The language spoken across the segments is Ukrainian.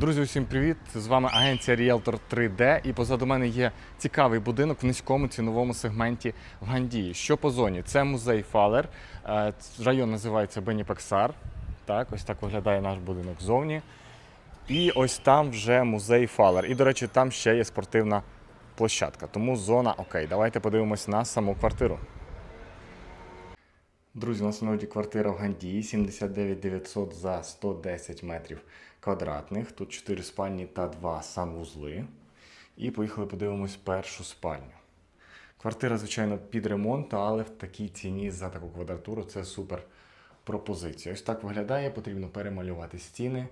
Друзі, усім привіт! З вами агенція Realtor 3D. І позаду мене є цікавий будинок в низькому ціновому сегменті в Гандії. Що по зоні? Це музей Фалер. Е, Район називається Беніпексар. Так, ось так виглядає наш будинок ззовні. І ось там вже музей Фалер. І, до речі, там ще є спортивна площадка. Тому зона окей. Давайте подивимось на саму квартиру. Друзі, у нас на квартира в Гандії 79 900 за 110 метрів квадратних. Тут 4 спальні та 2 санвузли. І поїхали подивимось першу спальню. Квартира, звичайно, під ремонт, але в такій ціні за таку квадратуру це супер пропозиція. Ось так виглядає, потрібно перемалювати стіни,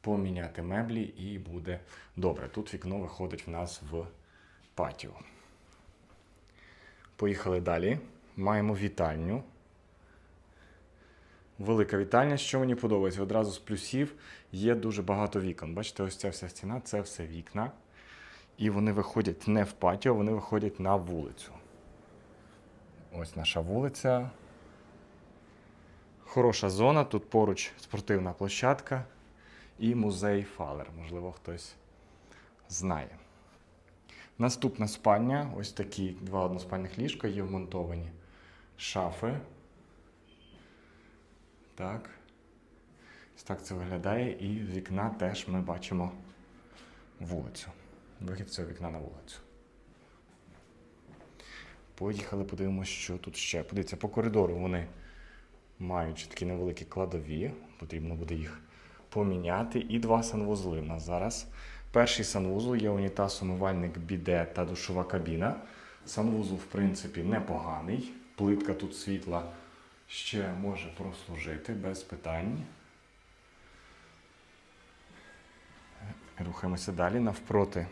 поміняти меблі і буде добре. Тут вікно виходить в нас в патіо. Поїхали далі. Маємо вітальню. Велика вітальня, що мені подобається. Одразу з плюсів є дуже багато вікон. Бачите, ось ця вся стіна це все вікна. І вони виходять не в патіо, вони виходять на вулицю. Ось наша вулиця. Хороша зона. Тут поруч спортивна площадка і музей Фалер. Можливо, хтось знає. Наступна спальня. Ось такі два односпальних ліжка, є вмонтовані шафи. Так. Ось так це виглядає. І вікна теж ми бачимо вулицю. Вихід цього вікна на вулицю. Поїхали, подивимося, що тут ще. Подивіться, по коридору вони мають такі невеликі кладові. Потрібно буде їх поміняти. І два санвузли у нас зараз. Перший санвузол є унітаз, умивальник, біде та душова кабіна. Санвузол, в принципі, непоганий. Плитка тут світла ще може прослужити без питань. Рухаємося далі. Навпроти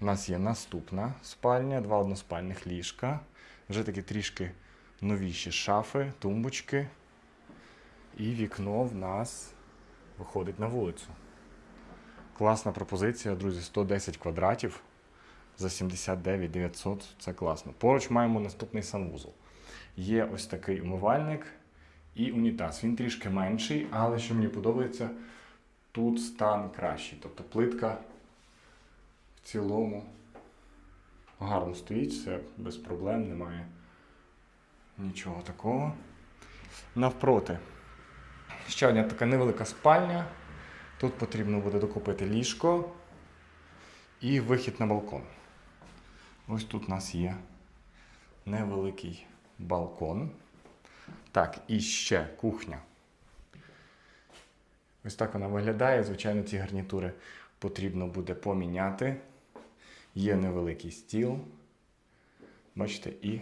у нас є наступна спальня, два односпальних ліжка. Вже такі трішки новіші шафи, тумбочки. І вікно в нас виходить на вулицю. Класна пропозиція, друзі, 110 квадратів за 79 900. Це класно. Поруч маємо наступний санвузол. Є ось такий умивальник і унітаз. Він трішки менший, але що мені подобається, тут стан кращий. Тобто плитка в цілому гарно стоїть, все без проблем, немає нічого такого. Навпроти. Ще одна така невелика спальня. Тут потрібно буде докупити ліжко і вихід на балкон. Ось тут у нас є невеликий балкон. Так, і ще кухня. Ось так вона виглядає. Звичайно, ці гарнітури потрібно буде поміняти. Є невеликий стіл. Бачите, і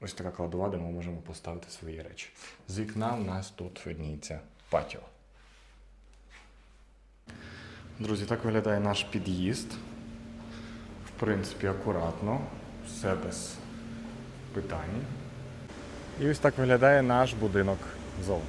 ось така кладова, де ми можемо поставити свої речі. З вікна в нас тут видніється патіо. Друзі, так виглядає наш під'їзд. В принципі, акуратно, все без питань. І ось так виглядає наш будинок зовні.